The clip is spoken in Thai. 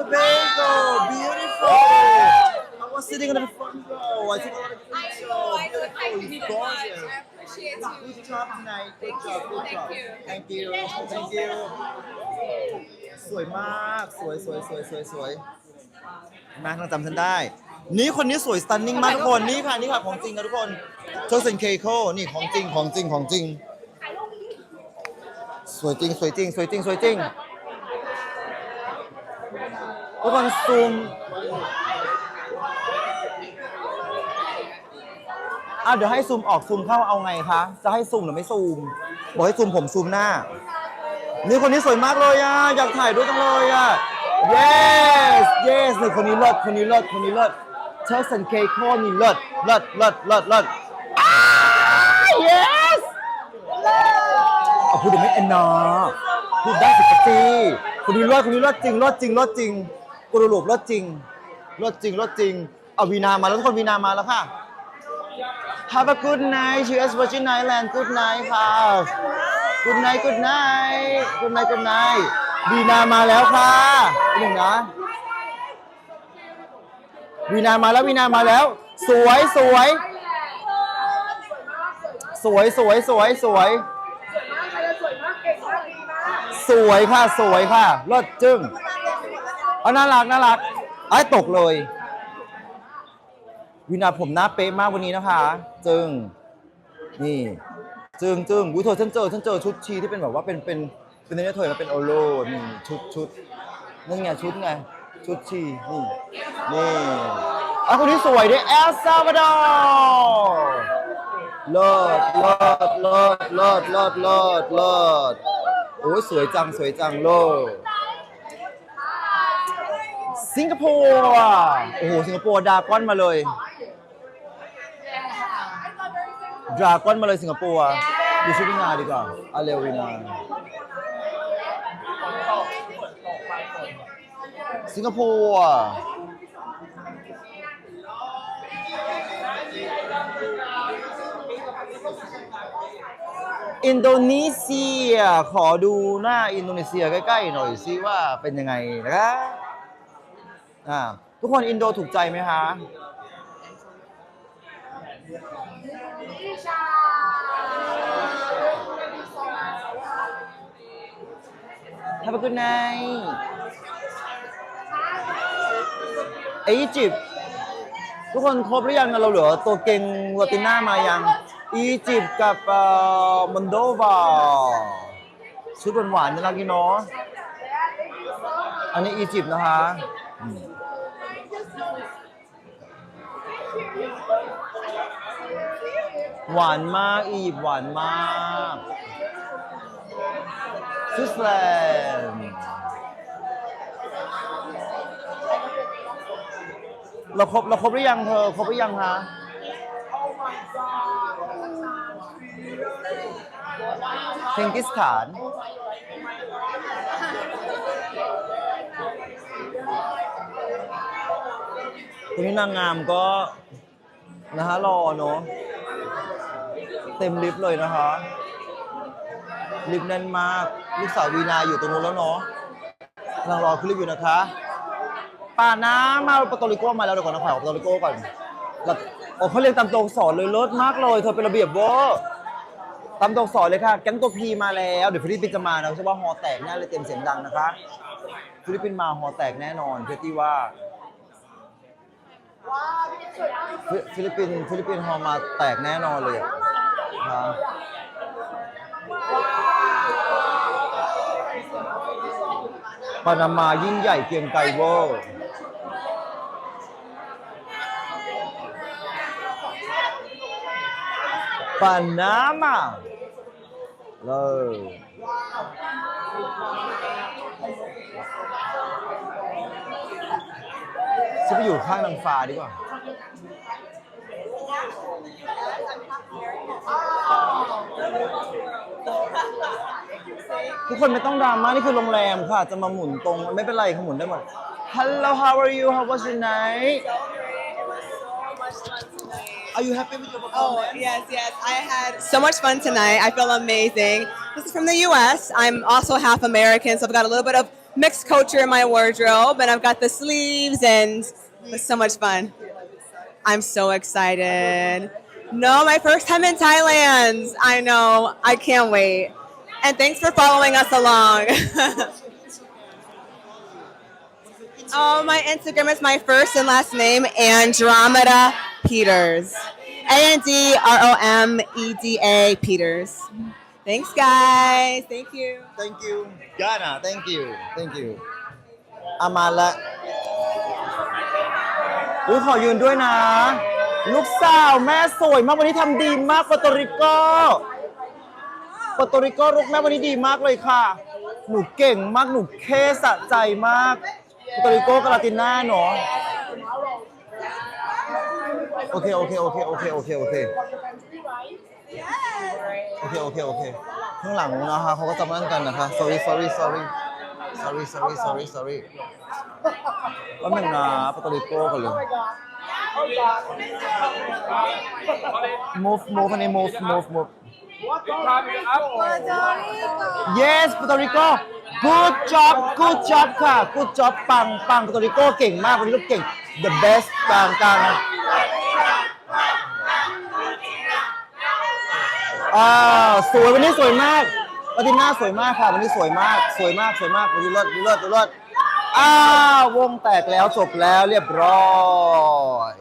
Tobago beautiful I was sitting in the front row I took a lot of I pictures know, I know. Thank you It's so much. gorgeous I appreciate you. Good job tonight Good job Good job Thank Thank you Thank you สวยมาก สวยสวยสวยสวยสวยมาทางจำฉันได้ นี่คนนี้สวยสตันนิ่งมากทุกคน นี่ค่ะนี่ค่ะของจริงค่ะทุกคนเทอร์เซนเคโคนี่ของจริงของจริงของจริง สวยจริงสวยจริงสวยจริงสวยจริง ทุกคนซูมอะเดี๋ยวให้ซูมออกซูมเข้าเอาไงคะ จะให้ซูมหรือไม่ซูม บอกให้ซูมผมซูมหน้า นี่คนนี้สวยมากเลยอะ อยากถ่ายด้วยจังเลยอะ yes yes นี่คนนี้เลิศ คนนี้เลิศ คนนี้เลิศเชอร์สันเคโคนี่เลิศ เลิศ เลิศ เลิศ เลิศ yes เอาพูดถึงไม่แอนนาพูดได้สิกจีคนนี้เลิศ คนนี้เลิศจริง เลิศจริง เลิศจริง กุรุลูปเลิศจริงเลิศจริงเลิศจริงเอาวีนามาแล้วทุกคนวีนามาแล้วค่ะ Have a good night Cheers Virgin Island Good night ค่ะ Good night Good night Good night Good night วีนามาแล้วค่ะหนึ่งนะวีนามาแล้ววีนามาแล้ว สวยสวย สวยสวยสวยสวยสวยค่ะสวยค่ะเลิศจึ้ง เอาน่ารักน่ารักไอ้ตกเลย วินาผมหน้าเป๊ะมากวันนี้นะคะ จึง นี่ จึงจึงอุ้ยเธอฉันเจอฉันเจอชุดชีที่เป็นแบบว่าเป็นเป็นเป็นเนี่ยเธอมาเป็นโอโลนี่ชุดชุดนั่นไงชุดไงชุดชีนี่นี่อะคนนี้สวยด้วยเอลซาวาดอร์เลิศเลิศเลิศเลิศเลิศเลิศเลิศโอ้ยสวยจังสวยจังเลิศ สิงคโปร์โอ้โหสิงคโปร์ดราก้อนมาเลยดราก้อนมาเลยสิงคโปร์ดูชุดวินาดีกว่าอาเรวินาสิงคโปร์อินโดนีเซีย ขอดูหน้าอินโดนีเซียใกล้ ๆ หน่อยซิว่าเป็นยังไงนะคะ อ่าทุกคนอินโดถูกใจไหมคะ Have a good night อียิปต์ทุกคนครบหรือยังเราเหลือตัวเก่งลาติน่ามายังอียิปต์กับเอ่อมอนโดวาชุดหวานๆน่ารักดีเนาะอันนี้อียิปต์นะคะ หวานมาก อียิปต์หวานมากสวิตเซอร์แลนด์เราครบเราครบหรือยังเธอครบหรือยังคะเคิงกิสถานวันนี้นางงามก็ นะฮะรอเนาะเต็มลิฟต์เลยนะคะ ลิฟต์แน่นมากลูกสาววีนาอยู่ตรงนู้นแล้วเนาะกำลังรอขึ้นลิฟต์อยู่นะคะป่าน้ำมาปาโตริโก้มาแล้วเดี๋ยวก่อนนะขอปาโตริโก้ก่อนแล้วโอ้เขาเรียนตามตัวอักษรเลยเลิศมากเลยเธอเป็นระเบียบเวอร์ตามตัวอักษรเลยค่ะ แก๊งตัวพีมาแล้ว เดี๋ยวฟิลิปปินส์จะมานะใช่ว่าฮอแตกแน่เลยเต็มเสียงดังนะคะฟิลิปปินส์มาฮอแตกแน่นอน เพื่อที่ว่า ฟิฟิลิปปินส์ฟิลิปปินส์ฮอมาแตกแน่นอนเลยอะครับปานามายิ่งใหญ่เกรียงไกรเวอร์ ปานามาเลย จะไปอยู่ข้างนางฟ้าดีกว่า ทุกคนไม่ต้องดราม่านี่คือโรงแรมค่ะ จะมาหมุนตรงไม่เป็นไรค่ะหมุนได้หมด Hello how are you how was your night Are you happy with your Oh, performance yes, yes. I had so much fun tonight. I feel amazing. This is from the US. I'm also half American, so I've got a little bit of mixed culture in my wardrobe, and I've got the sleeves, and it's so much fun. I'm so excited. No, my first time in Thailand. I know. I can't wait. And thanks for following us along. oh, my Instagram is my first and last name, Andromeda Peters. A N D R O M E D A Peters. Thanks, guys. Thank you. thank you ย่านะ thank you thank you อามาละอุ้ยขอยืนด้วยนะ ลูกสาวแม่สวยมากวันนี้ทำดีมากปอตริโกปอตริโกลูกแม่วันนี้ดีมากเลยค่ะ หนูเก่งมาก หนูเคสะใจมากปอตริโกกับลาติน่าเนาะโอเค โอเค โอเค โอเค โอเค โอเค โอเค โอเค โอเค ข้างหลังนะคะเขาก็จะมั่นกันนะคะ sorry sorry sorry sorry sorry sorry sorry ว่ามึงนะปาโตริโกกันเลย move move อันนี้ move move move yes ปาโตริโก good job good job ค่ะ good job ปังปังปาโตริโกเก่งมากวันนี้ลูกเก่ง the best กลางกลาง อ่าสวยวันนี้สวยมากปาติน่าสวยมากค่ะวันนี้สวยมาก สวยมากสวยมากวันนี้เลิศวันนี้เลิศวันนี้เลิศอ้าววงแตกแล้วจบแล้วเรียบร้อย